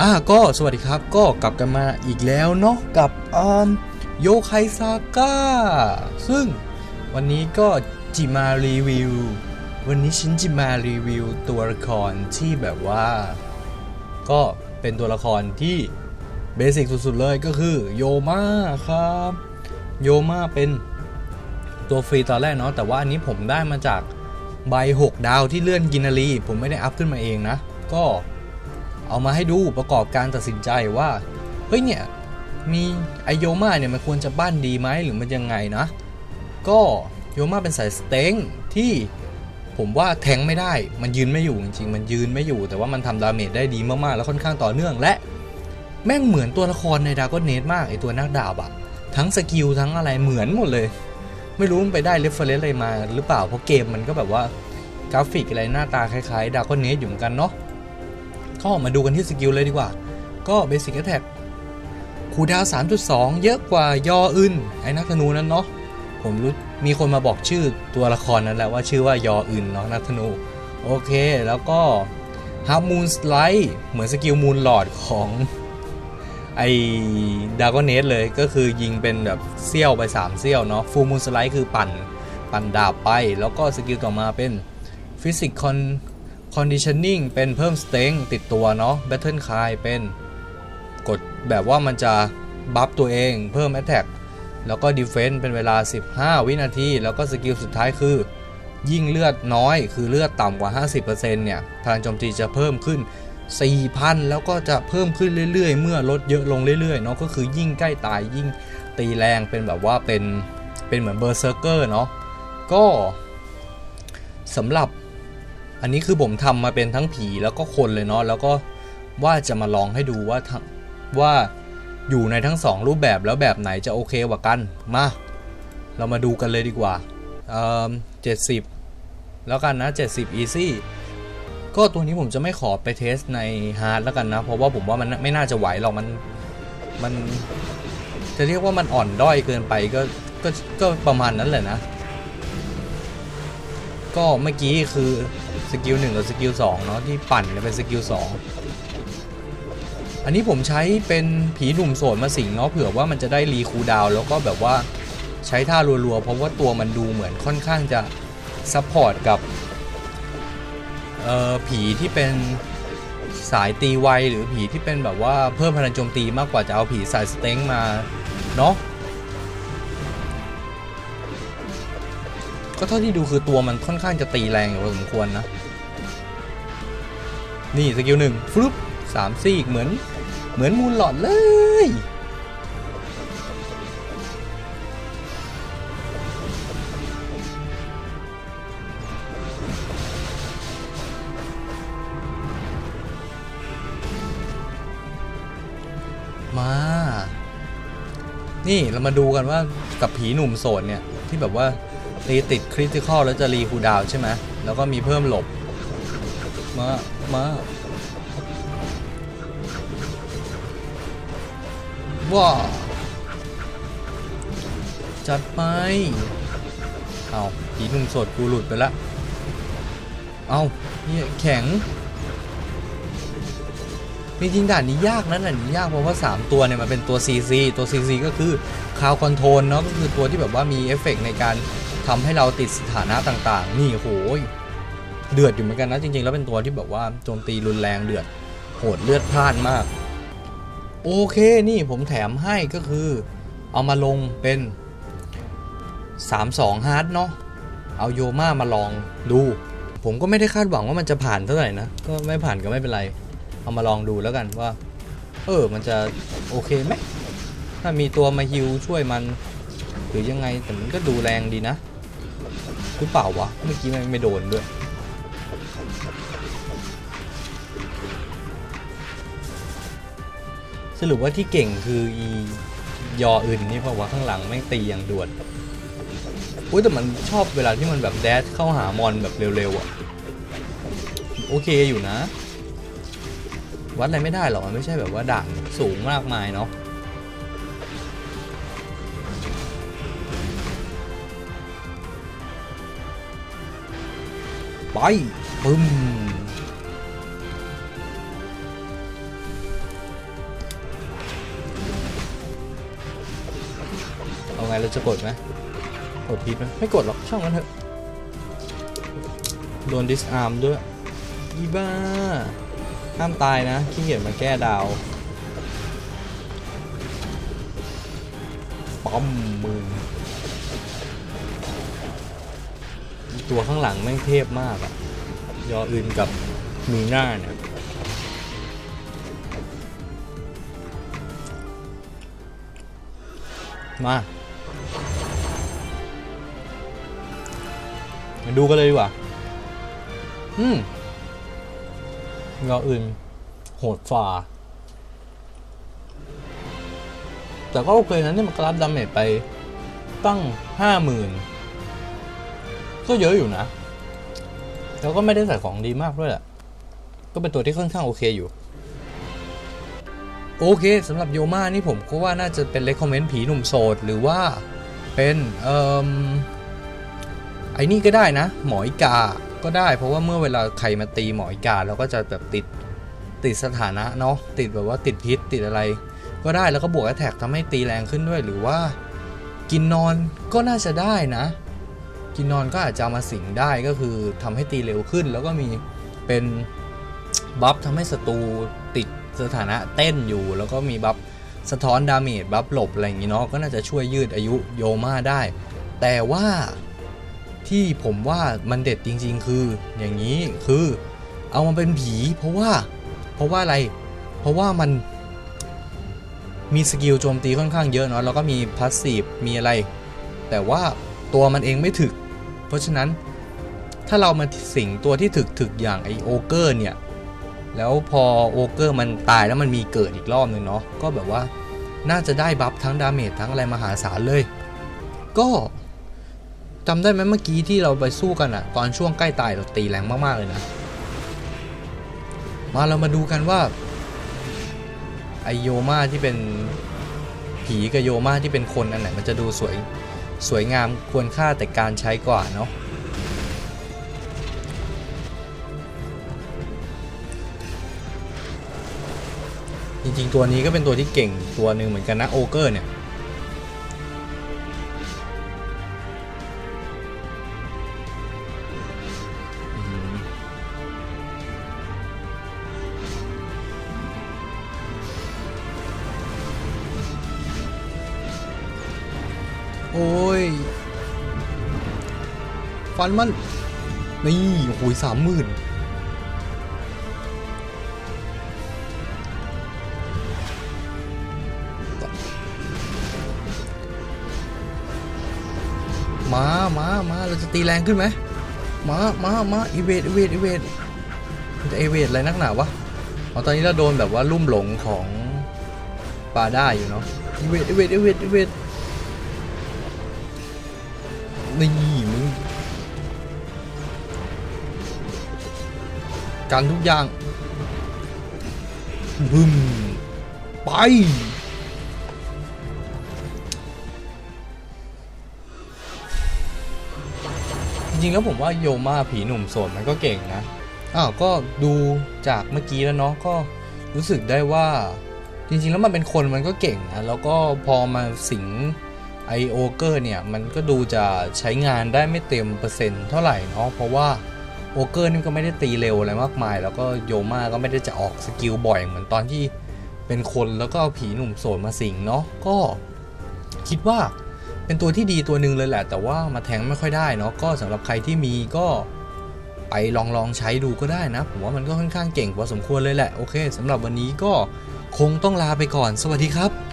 อ่าก็สวัสดีครับก็กลับกันมาอีกแล้วเนาะกับอ่าโยไคซาก้าซึ่งวันนี้ก็จิมารีวิว วันนี้ฉันจิมารีวิวตัวละครที่แบบว่า ก็เป็นตัวละครที่เบสิกสุดๆเลยก็คือโยมาครับ โยมาเป็นตัวฟรีตอนแรกเนาะแต่ว่าอันนี้ผมได้มาจากใบ 6 ดาวที่เลื่อนกินนารีผมไม่ได้อัพขึ้นมาเองนะ ก็ เอามาให้ดูประกอบการตัดสินใจว่า เฮ้ยเนี่ย มีไอโยมาเนี่ยมันควรจะบ้านดีไหมหรือมันยังไงนะ ก็โยมาเป็นสายสเต็งที่ผมว่าแทงไม่ได้ มันยืนไม่อยู่จริงๆ มันยืนไม่อยู่ แต่ว่ามันทำดาเมจได้ดีมากๆ แล้วค่อนข้างต่อเนื่องและ แม่งเหมือนตัวละครในดาร์กเนสมากไอตัวนักดาบอะทั้งสกิลทั้งอะไรเหมือนหมดเลย ไม่รู้มันไปได้เรฟเฟรนซ์อะไรมาหรือเปล่า เพราะเกมมันก็แบบว่ากราฟิกอะไรหน้าตาคล้ายๆดาร์กเนสอยู่เหมือนกันเนาะ ก็มาดูกันที่สกิลเลยดีกว่า ก็เบสิ c แ t แท็กคูดาว 3.2 เยอะกว่ายออื่นไอ้นักธนูนั้นเนาะผมรู้มีคนมาบอกชื่อตัวละครนั้นแหละว่าชื่อว่ายออื่นเนาะนักธนู โอเคแล้วก็ฮาร์มูนสไลด์เหมือนสกิลมูนหลอดของไอ้ดากอนเนสเลยก็คือยิงเป็นแบบเซี่ยวไป 3 เซี่ยวเนาะฟูมูนสไลด์คือปั่น ปั่นดาบไป แล้วก็สกิลต่อมาเป็นฟิสิกคอน conditioning เป็นเพิ่ม strength ติดตัวเนาะ battle cry เป็นกดแบบว่ามันจะบัฟตัวเองเพิ่ม attack แล้วก็ defense เป็นเวลา 15 วินาที แล้วก็สกิลสุดท้ายคือ ยิ่งเลือดน้อยคือเลือดต่ำกว่า 50%เนี่ยพลังโจมตีจะเพิ่มขึ้น 4,000 แล้วก็จะเพิ่มขึ้นเรื่อย ๆ เมื่อลดเยอะลงเรื่อยๆเนาะก็คือยิ่งใกล้ตายยิ่งตีแรงเป็นแบบว่าเป็นเป็นเหมือนเบอร์เซอร์เกอร์เนาะก็สำหรับ อันนี้คือผมทำมาเป็นทั้งผีแล้วก็คนเลยเนาะแล้วก็ว่าจะมาลองให้ดูว่าทั้งว่าอยู่ในทั้งสองรูปแบบแล้วแบบไหนจะโอเคกว่ากันมา เรามาดูกันเลยดีกว่าเอ่อเจ็ดสิบแล้วกันนะ 70 easy ก็ตัวนี้ผมจะไม่ขอไปเทสในฮาร์ดแล้วกันนะ เพราะว่าผมว่ามันไม่น่าจะไหวหรอกมันมันจะเรียกว่ามันอ่อนด้อยเกินไปก็ก็ก็ประมาณนั้นแหละนะ ก็เมื่อกี้คือ สกิลหนึ่งกับสกิลสองเนาะที่ปั่นเนี่ยเป็นสกิลสองอันนี้ผมใช้เป็นผีหนุ่มโสดมาสิงเนาะเผื่อว่ามันจะได้รีคูดาวแล้วก็แบบว่าใช้ท่ารัวๆ เพราะว่าตัวมันดูเหมือนค่อนข้างจะซัพพอร์ตกับเอ่อผีที่เป็นสายตีไวหรือผีที่เป็นแบบว่าเพิ่มพลังโจมตีมากกว่าจะเอาผีสายสเต็งมาเนาะ ก็เท่าที่ดูคือตัวมันค่อนข้างจะตีแรงอยู่พอสมควรนะ นี่สกิลหนึ่งฟลุปสามซีกเหมือนเหมือนมูลหลอดเลย มา นี่เรามาดูกันว่ากับผีหนุ่มโสดเนี่ย ที่แบบว่า ตีติดคริติคอลแล้วจะรีคูดาวใช่ไหมแล้วก็มีเพิ่มหลบ มา มาว้าจัดไป เอาผีหนุ่มสดกูหลุดไปละ เอาเนี่ยแข็งจริงๆด่านนี้ยากนะด่านนี้ยากเพราะว่า 3 ตัวเนี่ยมันเป็นตัว CC ตัว CC ก็คือคาวคอนโทรลเนาะก็คือตัวที่แบบว่ามีเอฟเฟกต์ในการ ทำให้เราติดสถานะต่างๆ นี่โหยเดือดอยู่เหมือนกันนะจริงๆ แล้วเป็นตัวที่แบบว่าโจมตีรุนแรงเดือดโหดเลือดพล่านมาก โอเคนี่ผมแถมให้ก็คือ เอามาลงเป็น 3-2ฮาร์ดเนาะเอาโยมามาลองดู ผมก็ไม่ได้คาดหวังว่ามันจะผ่านเท่าไหร่นะ ก็ไม่ผ่านก็ไม่เป็นไร เอามาลองดูแล้วกันว่า เออมันจะโอเคไหมถ้ามีตัวมาฮิวช่วยมัน หรือยังไงแต่มันก็ดูแรงดีนะ หรือเปล่าวะ เมื่อกี้มันไม่โดนด้วย สรุปว่าที่เก่งคืออียออื่นนี่เพราะว่าข้างหลังแม่งตีอย่างด่วนอุ้ยแต่มันชอบเวลาที่มันแบบแดชเข้าหามอนแบบเร็วๆอะ โอเคอยู่นะ วัดอะไรไม่ได้หรอกมันไม่ใช่แบบว่าด่านสูงมากมายเนาะ ไปปึ้มเอาไงเราจะกดไหมกดพีดไหมไม่กดหรอกช่างมันเถอะโดนดิสอาร์มด้วยอีบ้าห้ามตายนะขี้เกียจมาแก้ดาวป้อมมือ ตัวข้างหลังแม่งเทพมากอะยออื่นกับมีหน้าเนี่ยมา มาดูกันเลยดีกว่า อืมยออื่น โหดฝ่า แต่ก็โอเคนะนี่มันกรับดาเมจไปตั้งห้าหมื่น ก็เยอะอยู่นะ แล้วก็ไม่ได้ใส่ของดีมากด้วยแหละก็เป็นตัวที่ค่อนข้างโอเคอยู่ โอเคสำหรับโยมานี่ผมก็ว่าน่าจะเป็น recommend ผีหนุ่มโสด หรือว่าเป็นเอ่อไอ้นี่ก็ได้นะ หมออีกาก็ได้ เพราะว่าเมื่อเวลาใครมาตีหมออีกาเราก็จะแบบติดติดสถานะเนาะติดแบบว่าติดพิษติดอะไร ก็ได้แล้วก็บวกแท็กทำให้ตีแรงขึ้นด้วยหรือว่า กินนอนก็น่าจะได้นะ กินนอนก็อาจจะมาสิงได้ก็คือทำให้ตีเร็วขึ้น แล้วก็มีเป็นบัฟทำให้ศัตรูติดสถานะเต้นอยู่ แล้วก็มีบัฟสะท้อนดาเมจบัฟหลบอะไรอย่างงี้เนาะก็น่าจะช่วยยืดอายุโยมาได้ แต่ว่าที่ผมว่ามันเด็ดจริง ๆ คืออย่างนี้คือเอามาเป็นผีเพราะว่าเพราะว่าอะไร เพราะว่ามันมีสกิลโจมตีค่อนข้างเยอะเนาะแล้วก็มีพาสซีฟมีอะไร แต่ว่าตัวมันเองไม่ถึก เพราะฉะนั้นถ้าเรามาสิงตัวที่ถึกถึกอย่างไอโอเกอร์เนี่ย แล้วพอโอเกอร์มันตายแล้วมันมีเกิดอีกรอบหนึ่งเนาะก็แบบว่าน่าจะได้บัฟทั้งดาเมจทั้งอะไรมหาศาลเลย ก็จำได้ไหมเมื่อกี้ที่เราไปสู้กันอะตอนช่วงใกล้ตายเราตีแรงมาก ๆ เลยนะ มาเรามาดูกันว่าไอโยมาที่เป็นผีกับโยมาที่เป็นคนอันไหนมันจะดูสวย สวยงามควรค่าแต่การใช้กว่าเนาะจริงๆ ตัวนี้ก็เป็นตัวที่เก่งตัวหนึ่งเหมือนกันนะโอเกอร์เนี่ย โอ้ย ฟันมัน นี่โอ้โหสามหมื่นมา มา มา เราจะตีแรงขึ้นไหม มา มา มาอีเวทอีเวทอีเวทจะเอเวทอะไรนักหนาวะอ๋อตอนนี้เราโดนแบบว่าลุ่มหลงของปาด้าอยู่เนาะอีเวทอีเวทอีเวทอีเวท นี่มึงการทุกอย่างบึมไป จริงๆแล้วผมว่าโยมาผีหนุ่มโสดมันก็เก่งนะ อ้าว ก็ดูจากเมื่อกี้แล้วเนาะก็รู้สึกได้ว่า จริงๆแล้วมันเป็นคนมันก็เก่งนะ แล้วก็พอมาสิง ไอโอเกอร์เนี่ย มันก็ดูจะใช้งานได้ไม่เต็มเปอร์เซ็นต์เท่าไหร่เนาะเพราะว่าโอเกอร์นี่ก็ไม่ได้ตีเร็วอะไรมากมาย แล้วก็โยมาก็ไม่ได้จะออกสกิลบ่อยเหมือนตอนที่เป็นคนแล้วก็เอาผีหนุ่มโสดมาสิงเนาะก็คิดว่าเป็นตัวที่ดีตัวหนึ่งเลยแหละ แต่ว่ามาแทงไม่ค่อยได้เนาะก็สำหรับใครที่มีก็ไปลองลองใช้ดูก็ได้นะ ผมว่ามันก็ค่อนข้างเก่งพอสมควรเลยแหละ โอเคสำหรับวันนี้ก็คงต้องลาไปก่อน สวัสดีครับ